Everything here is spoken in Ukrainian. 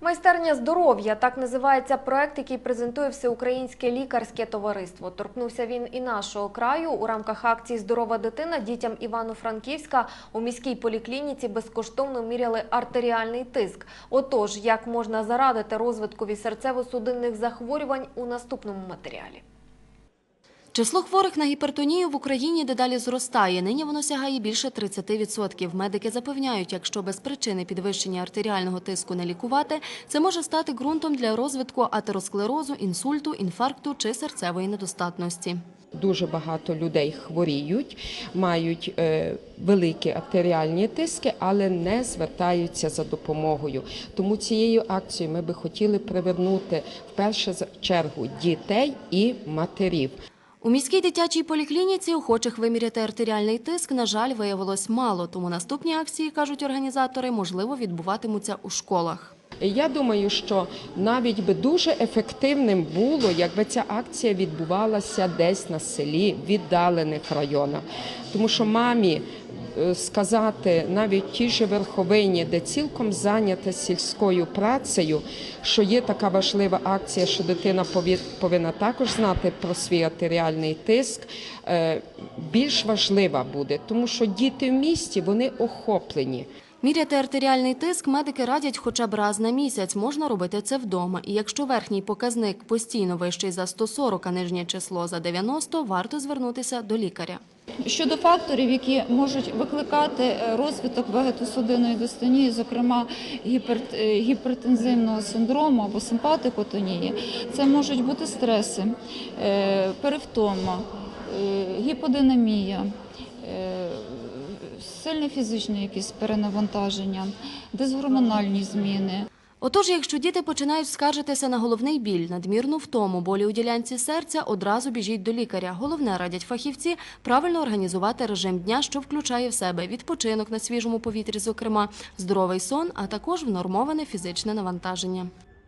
Майстерня здоров'я так називається проект, який презентує всеукраїнське лікарське товариство. Торкнувся він і нашого краю у рамках акції Здорова дитина дітям Івано-Франківська у міській поліклініці безкоштовно міряли артеріальний тиск. Отож, як можна зарадити розвиткові серцево-судинних захворювань у наступному матеріалі. Число хворих на гіпертонію в Україні дедалі зростає. Нині воно сягає більше 30%. Медики запевняють, якщо без причини підвищення артеріального тиску не лікувати, це може стати ґрунтом для розвитку атеросклерозу, інсульту, інфаркту чи серцевої недостатності. Дуже багато людей хворіють, мають е, великі артеріальні тиски, але не звертаються за допомогою. Тому цією акцією ми би хотіли привернути в першу чергу дітей і матерів. У міській дитячій поліклініці охочих виміряти артеріальний тиск, на жаль, виявилось мало. Тому наступні акції, кажуть організатори, можливо, відбуватимуться у школах. Я думаю, що навіть би дуже ефективним було, якби ця акція відбувалася десь на селі, в віддалених районах. Тому що мамі е, сказати навіть ті ж верховині, де цілком зайнята сільською працею, що є така важлива акція, що дитина повинна також знати про свій артеріальний тиск, е, більш важлива буде, тому що діти в місті вони охоплені. Міряти артеріальний тиск медики радять хоча б раз на місяць. Можна робити це вдома. І якщо верхній показник постійно вищий за 140, а нижнє число за 90, варто звернутися до лікаря. Щодо факторів, які можуть викликати е, розвиток вегетосудинної дистонії, зокрема е, гіпертензивного синдрому або симпатикотонії, це можуть бути стреси, е, перевтома, гіподинамія, сильне фізичне якесь перенавантаження, дисгормональні зміни. Отож, якщо діти починають скаржитися на головний біль, надмірну втому, болі у ділянці серця, одразу біжіть до лікаря. Головне, радять фахівці, правильно організувати режим дня, що включає в себе відпочинок на свіжому повітрі, зокрема, здоровий сон, а також внормоване фізичне навантаження.